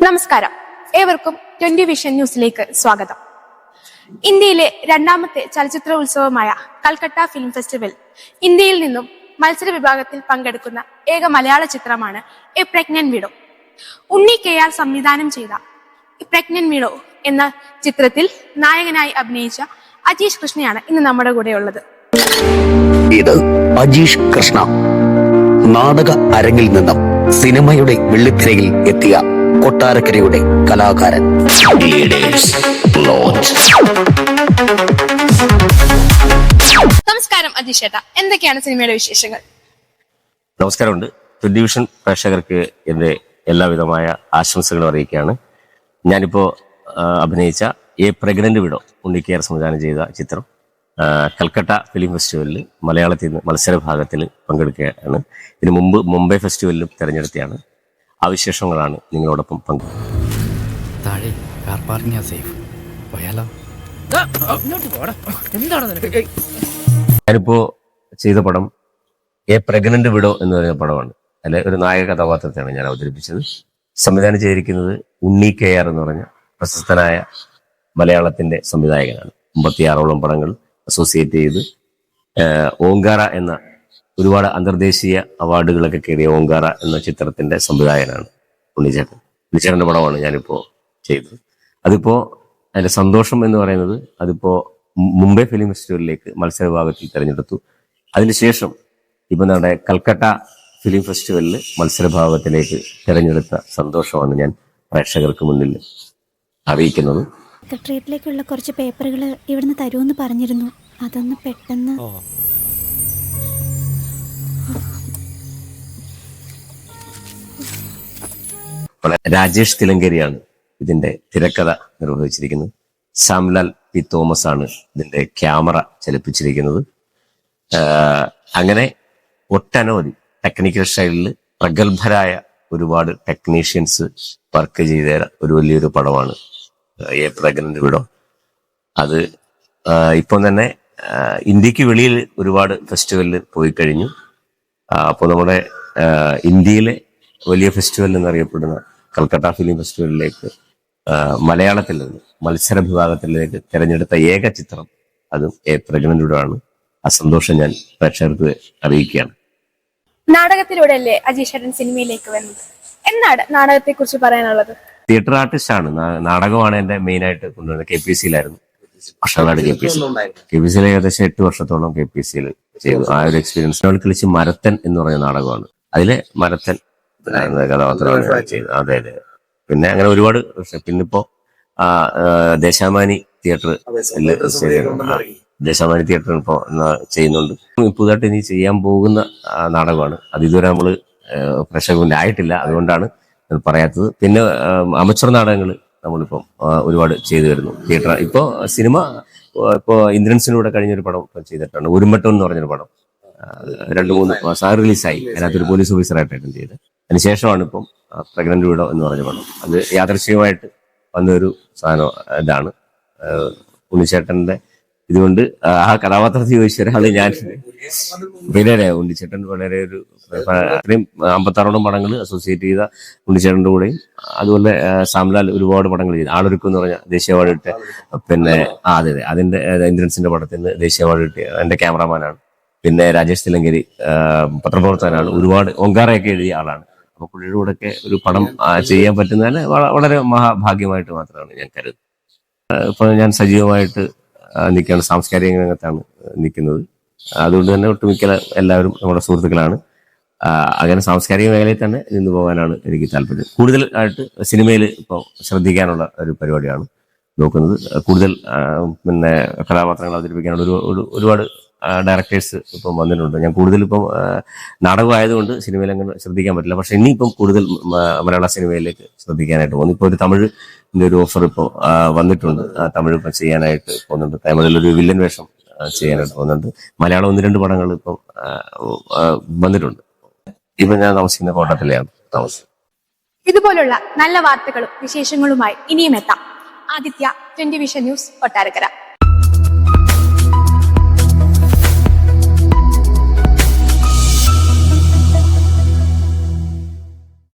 നമസ്കാരം. ഏവർക്കും twenty vision ന്യൂസിലേക്ക് സ്വാഗതം. ഇന്ത്യയിലെ രണ്ടാമത്തെ ചലച്ചിത്ര ഉത്സവമായ കൽക്കട്ട ഫിലിം ഫെസ്റ്റിവൽ ഇന്ത്യയിൽ നിന്നും മത്സര വിഭാഗത്തിൽ പങ്കെടുക്കുന്ന ഏക മലയാള ചിത്രമാണ് a pregnant widow Unni K R സംവിധാനം ചെയ്ത പ്രഗ്നന്റ് വീടോ എന്ന ചിത്രത്തിൽ നായകനായി അഭിനയിച്ച അജീഷ് കൃഷ്ണയാണ് ഇന്ന് നമ്മുടെ കൂടെ ഉള്ളത് ഇത് അജീഷ് കൃഷ്ണ നാടക അരങ്ങിൽ നിന്നും സിനിമയുടെ വെള്ളിത്തിരയിൽ എത്തിയ കൊട്ടാരക്കരയുടെ കലാകാരൻ. നമസ്കാരം അജീഷ് എന്തൊക്കെയാണ് സിനിമയുടെ വിശേഷങ്ങൾ? നമസ്കാരമുണ്ട്. ഡിവിഷൻ വിഷൻ പ്രേക്ഷകർക്ക് എന്റെ എല്ലാവിധമായ ആശംസകളും അറിയിക്കുകയാണ്. ഞാനിപ്പോൾ ആ, അഭിനയിച്ച എ പ്രഗ്നന്റ് വിഡോ ഉണ്ണിക്കയർ സംവിധാനം ചെയ്ത ചിത്രം കൽക്കട്ട ഫിലിം ഫെസ്റ്റിവലിൽ മലയാളത്തിൽ നിന്ന് മത്സര ഭാഗത്തിൽ പങ്കെടുക്കുകയാണ്. ഇതിനു മുമ്പ് മുംബൈ ഫെസ്റ്റിവലിലും തിരഞ്ഞെടുത്തതാണ് ആ വിശേഷങ്ങളാണ് നിങ്ങളോടൊപ്പം പങ്കു താഴെ കാർ പാർക്കിംഗ് സേഫ് പോയാലോ? ഞാനിപ്പോ ചെയ്ത പടം എ പ്രഗ്നന്റ് വിഡോ എന്ന് പറയുന്ന പടമാണ്. അല്ലെ ഒരു നായക കഥാപാത്രത്തെയാണ് ഞാൻ അവതരിപ്പിച്ചത്. സംവിധാനം ചെയ്തിരിക്കുന്നത് ഉണ്ണി കെ ആർ എന്ന് പറഞ്ഞ പ്രശസ്തനായ മലയാളത്തിന്റെ സംവിധായകനാണ്. അമ്പത്തിയാറോളം പടങ്ങൾ അസോസിയേറ്റ് ചെയ്ത് ഓങ്കാറ ഓങ്കാര എന്ന ഒരുപാട് അന്തർദേശീയ അവാർഡുകളൊക്കെ കയറിയ ഓങ്കാറ എന്ന ചിത്രത്തിന്റെ സംവിധായകനാണ് ഉണ്ണിച്ചേട്ടൻ. ഉണ്ണിച്ചേട്ടന്റെ പടമാണ് ഞാനിപ്പോ ചെയ്തത്. അതിപ്പോ അതിന്റെ സന്തോഷം എന്ന് പറയുന്നത് അതിപ്പോ മുംബൈ ഫിലിം ഫെസ്റ്റിവലിലേക്ക് മത്സര വിഭാഗത്തിൽ തിരഞ്ഞെടുത്തു അതിനുശേഷം ഇപ്പൊ നമ്മുടെ കൽക്കട്ട ഫിലിം ഫെസ്റ്റിവലിൽ മത്സര വിഭാഗത്തിലേക്ക് തിരഞ്ഞെടുത്ത സന്തോഷമാണ് ഞാൻ പ്രേക്ഷകർക്ക് മുന്നിൽ അറിയിക്കുന്നത്. സെക്രട്ടേറിയറ്റിലേക്കുള്ള കുറച്ച് പേപ്പറുകൾ ഇവിടുന്ന് തരുമെന്ന് പറഞ്ഞിരുന്നു. അതൊന്ന് പെട്ടെന്ന് രാജേഷ് തിലങ്കേരിയാണ് ഇതിന്റെ തിരക്കഥ നിർവഹിച്ചിരിക്കുന്നത്. ശ്യാംലാൽ പി തോമസ് ആണ് ഇതിന്റെ ക്യാമറ ചലിപ്പിച്ചിരിക്കുന്നത്. അങ്ങനെ ഒട്ടനവധി ടെക്നിക്കൽ സ്റ്റൈലിൽ പ്രഗത്ഭരായ ഒരുപാട് ടെക്നീഷ്യൻസ് വർക്ക് ചെയ്ത ഒരു വലിയൊരു പടമാണ് എ പ്രഗ്നന്റ് വിടോ. അത് ഇപ്പൊ തന്നെ ഇന്ത്യയ്ക്ക് വെളിയിൽ ഒരുപാട് ഫെസ്റ്റിവലിൽ പോയി കഴിഞ്ഞു. അപ്പോൾ നമ്മുടെ ഇന്ത്യയിലെ വലിയ ഫെസ്റ്റിവൽ എന്നറിയപ്പെടുന്ന കൽക്കട്ട ഫിലിം ഫെസ്റ്റിവലിലേക്ക് മലയാളത്തിൽ നിന്ന് മത്സര വിഭാഗത്തിലേക്ക് തിരഞ്ഞെടുത്ത ഏക ചിത്രം അതും എ പ്രഗ്നന്റുടാണ് ആ സന്തോഷം ഞാൻ പ്രേക്ഷകർക്ക് അറിയിക്കുകയാണ്. നാടകത്തിലൂടെയല്ലേ അജീഷ് ചേട്ടൻ സിനിമയിലേക്ക് വന്നത് എന്താണ് നാടകത്തെ കുറിച്ച് പറയാനുള്ളത്? തിയേറ്റർ ആർട്ടിസ്റ്റ് ആണ്. നാടകമാണ് എന്റെ മെയിൻ ആയിട്ട് കൊണ്ടുവരുന്നത്. കെ പി സിയിലായിരുന്നു വർഷങ്ങളായിട്ട് K P C. K P സിയിൽ ഏകദേശം എട്ട് വർഷത്തോളം കെ പി സിയിൽ ചെയ്തു. ആ ഒരു എക്സ്പീരിയൻസ് കളിച്ച് മരത്തൻ എന്ന് പറയുന്ന നാടകമാണ്. അതിലെ മരത്തൻ കഥാപാത്രമാണ് ചെയ്തത് അതെ അതെ. പിന്നെ അങ്ങനെ ഒരുപാട്. പിന്നിപ്പോ ആ, ദേശാമാനി തിയേറ്റർ ദേശാമാനി തിയേറ്റർ ഇപ്പോ ചെയ്യുന്നുണ്ട്. പുതുതായിട്ട് ഇനി ചെയ്യാൻ പോകുന്ന നാടകമാണ്. അത് ഇതുവരെ നമ്മൾ പ്രേക്ഷകർ മുന്നിൽ ആയിട്ടില്ല. അതുകൊണ്ടാണ് പറയാത്തത്. പിന്നെ അമച്ചർ നാടകങ്ങൾ നമ്മളിപ്പം ഒരുപാട് ചെയ്തു വരുന്നു. തിയേറ്റർ ഇപ്പോ സിനിമ ഇപ്പോ ഇന്ദ്രൻസിനൂടെ കഴിഞ്ഞൊരു പടം ഇപ്പൊ ചെയ്തിട്ടുണ്ട്. ഉരുമ്പട്ടം എന്ന് പറഞ്ഞൊരു പടം. രണ്ടു മൂന്ന് മാസം റിലീസായി. അതിനകത്തൊരു പോലീസ് ഓഫീസറായിട്ട് ഓഫീസറായിട്ടായിരുന്നു ചെയ്തത്. അതിനുശേഷമാണ് ഇപ്പം പ്രഗ്നന്റ് വീടോ എന്ന് പറഞ്ഞ പടം. അത് യാദൃശ്ചികമായിട്ട് വന്നൊരു സാധനം ഇതാണ്. ഉണ്ണിച്ചേട്ടന്റെ ഇതുകൊണ്ട് ആ കഥാപാത്രത്തിൽ ചോദിച്ച ഒരാൾ ഞാൻ പിന്നെ ഉണ്ണിച്ചേട്ടൻ വളരെ ഒരു അത്രയും അമ്പത്താറോളം പടങ്ങൾ അസോസിയേറ്റ് ചെയ്ത ഉണ്ണിച്ചേട്ടന്റെ കൂടെയും അതുപോലെ സാംലാൽ ഒരുപാട് പടങ്ങൾ ചെയ്തു. ആളൊരുക്കം എന്ന് പറഞ്ഞ ദേശീയ അവാർഡ് ഇട്ട് പിന്നെ ആ അതെ അതെ അതിന്റെ ഇന്ദ്രൻസിന്റെ പടത്തിന് ദേശീയ അവാർഡ് കിട്ടിയ എന്റെ ക്യാമറാമാനാണ്. പിന്നെ രാജേഷ് തിലങ്കരി പത്രപ്രവർത്തകനാണ്. ഒരുപാട് ഓങ്കാറയൊക്കെ എഴുതിയ ആളാണ്. അപ്പൊ പുള്ളിയുടെ കൂടെ ഒക്കെ ഒരു പടം ചെയ്യാൻ പറ്റുന്നതിന് വളരെ മഹാഭാഗ്യമായിട്ട് മാത്രമാണ് ഞാൻ കരുതുന്നത്. ഇപ്പൊ ഞാൻ സജീവമായിട്ട് നിൽക്കുകയാണ്. സാംസ്കാരിക രംഗത്താണ് നിൽക്കുന്നത്. അതുകൊണ്ട് തന്നെ ഒട്ടുമിക്ക എല്ലാവരും നമ്മുടെ സുഹൃത്തുക്കളാണ്. അങ്ങനെ സാംസ്കാരിക മേഖലയിൽ തന്നെ നിന്ന് പോകാനാണ് എനിക്ക് താല്പര്യം. കൂടുതലായിട്ട് സിനിമയിൽ ഇപ്പോൾ ശ്രദ്ധിക്കാനുള്ള ഒരു പരിപാടിയാണ് നോക്കുന്നത്. കൂടുതൽ പിന്നെ കഥാപാത്രങ്ങൾ അവതരിപ്പിക്കാനുള്ള ഒരു ഒരു- ഒരുപാട് ഡയറക്ടേഴ്സ് ഇപ്പം വന്നിട്ടുണ്ട്. ഞാൻ കൂടുതൽ ഇപ്പം നാടകമായതുകൊണ്ട് സിനിമയിൽ അങ്ങനെ ശ്രദ്ധിക്കാൻ പറ്റില്ല. പക്ഷെ ഇനിയിപ്പം കൂടുതൽ മലയാള സിനിമയിലേക്ക് ശ്രദ്ധിക്കാനായിട്ട് പോകുന്നു. ഇപ്പോൾ ഒരു തമിഴ് ഒരു ഓഫർ ഇപ്പോൾ വന്നിട്ടുണ്ട്. തമിഴ് ഇപ്പം ചെയ്യാനായിട്ട് പോകുന്നുണ്ട്. തമിഴിലൊരു വില്ലൻ വേഷം ചെയ്യാനായിട്ട് പോകുന്നുണ്ട്. മലയാളം ഒന്ന് രണ്ട് പടങ്ങൾ ഇപ്പം വന്നിട്ടുണ്ട്. ഇപ്പം ഞാൻ താമസിക്കുന്ന കോട്ടത്തിലെയാണ് താമസം ഇതുപോലുള്ള നല്ല വാർത്തകളും വിശേഷങ്ങളുമായി ഇനിയും എത്താം. Aditya twenty vision news Kottarakkara.